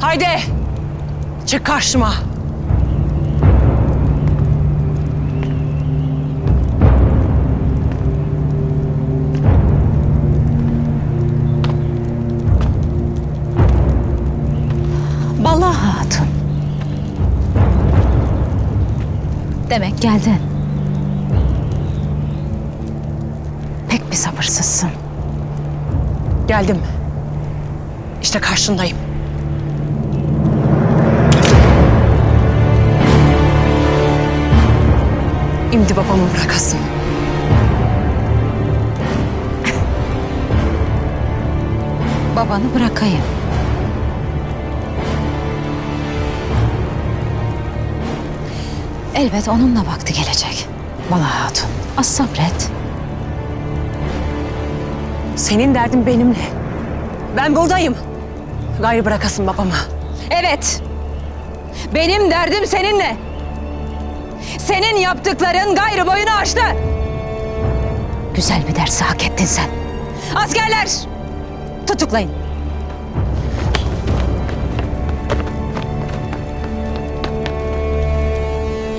Haydi. Çık karşıma. Bala Hatun. Demek geldin. Pek bir sabırsızsın. Geldim. İşte karşındayım. İmdi babamı bırakasın. Babanı bırakayım. Elbet onun da vakti gelecek. Bala Hatun. Az sabret. Senin derdin benimle. Ben buradayım. Gayrı bırakasın babamı. Evet. Benim derdim seninle. Senin yaptıkların gayrı boyunu aştı. Güzel bir dersi hak ettin sen. Askerler! Tutuklayın.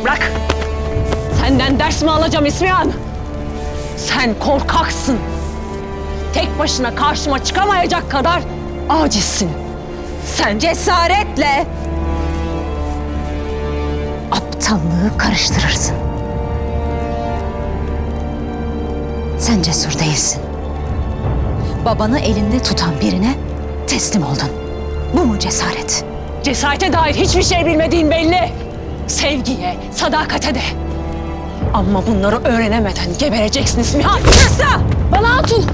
Bırak. Senden ders mi alacağım İsmihan? Sen korkaksın. Tek başına karşıma çıkamayacak kadar acizsin. Sen Cesaretle Aptallığı karıştırırsın. Sen cesur değilsin. Babanı elinde tutan birine teslim oldun. Bu mu cesaret? cesarete dair hiçbir şey bilmediğin belli. Sevgiye, sadakate de. Ama bunları öğrenemeden gebereceksin İsmihan. Kısa! Bana hatun!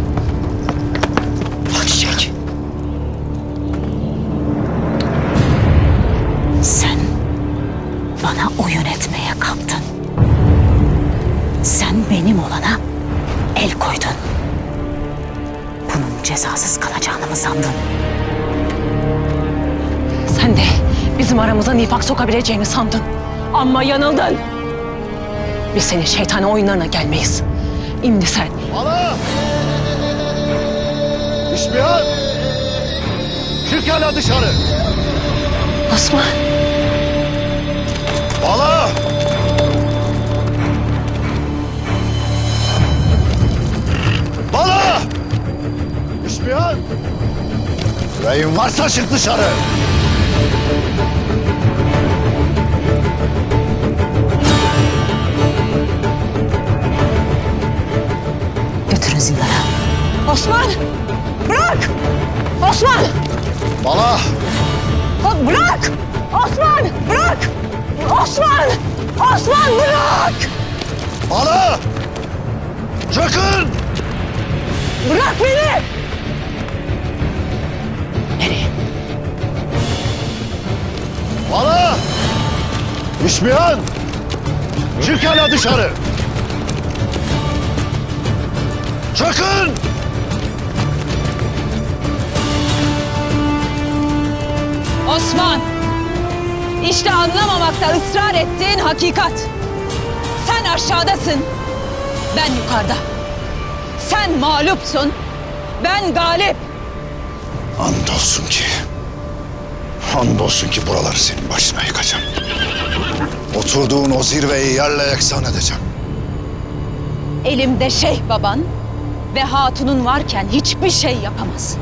Etmeye kalktın. Sen benim olana el koydun. Bunun cezasız kalacağını mı sandın? Sen de bizim aramıza nifak sokabileceğini sandın. Ama yanıldın. Biz senin şeytani oyunlarına gelmeyiz. İmdi sen Bala! İşbihal! Çık hala dışarı! Osman. Bala! İşbihal! Yüreğin varsa çık dışarı! Götürün zindana. Osman! Bırak! Osman! Bala! Ha, Bırak! Osman! Bırak! Osman! Osman bırak! Bala! Çıkın! Bırak beni! İşbihan! Çık hala dışarı! Çıkın! Osman. İşte anlamamakta ısrar ettiğin hakikat. Sen aşağıdasın. Ben yukarıda. Sen mağlupsun. Ben galip. Andolsun ki... Andolsun ki buraları senin başına yıkacağım. Oturduğun o zirveyi yerle yeksan edeceğim. Elimde şeyh baban ve hatunun varken hiçbir şey yapamaz.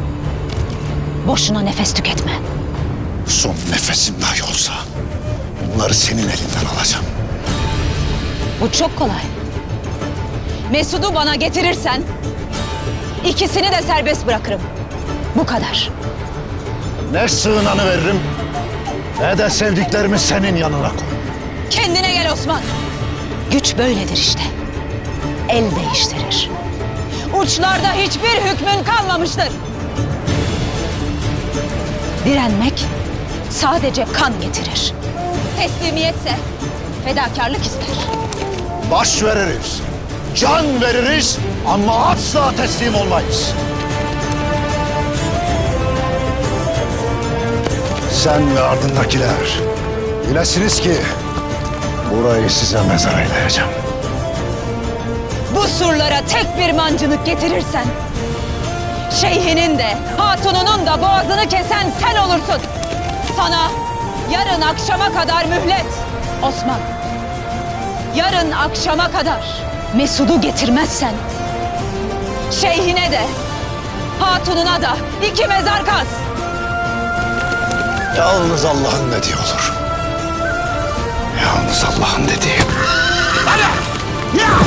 Boşuna nefes tüketme. Son nefesim dahi olsa... ...bunları senin elinden alacağım. Bu çok kolay. Mesud'u bana getirirsen ikisini de serbest bırakırım. Bu kadar. Ne sığınanı veririm... ...ne de sevdiklerimi senin yanına koy. Kendine gel Osman. Güç böyledir işte. El değiştirir. Uçlarda hiçbir hükmün kalmamıştır. Direnmek sadece kan getirir. Teslimiyetse fedakarlık ister. Baş veririz, can veririz ama asla teslim olmayız. Sen ve ardındakiler bilesiniz ki burayı size mezar eyleyeceğim. Bu surlara tek bir mancınık getirirsen... ...şeyhinin de, hatununun da boğazını kesen sen olursun. Sana yarın akşama kadar mühlet. Osman. Yarın akşama kadar Mesud'u getirmezsen şeyhine de hatununa da iki mezar kaz. Yalnız Allah'ın dediği olur. Yalnız Allah'ın dediği. Hadi! Ya!